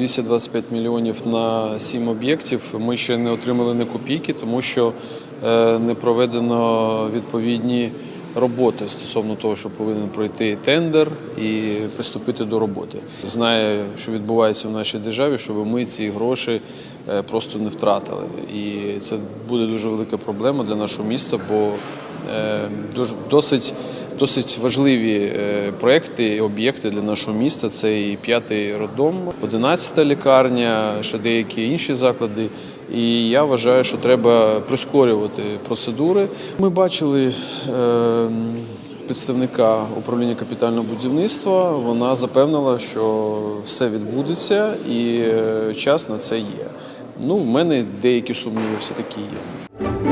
225 мільйонів на сім об'єктів. Ми ще не отримали ні копійки, тому що е, не проведено відповідні роботи стосовно того, що повинен пройти тендер і приступити до роботи. Знає, що відбувається в нашій державі, щоб ми ці гроші е, просто не втратили. І це буде дуже велика проблема для нашого міста, бо е, досить. Досить важливі е, проекти і об'єкти для нашого міста. Це і п'ятий роддом, одинадцята лікарня, ще деякі інші заклади. І я вважаю, що треба прискорювати процедури. Ми бачили е, представника управління капітального будівництва. Вона запевнила, що все відбудеться і е, час на це є. Ну, в мене деякі сумніви все таки є.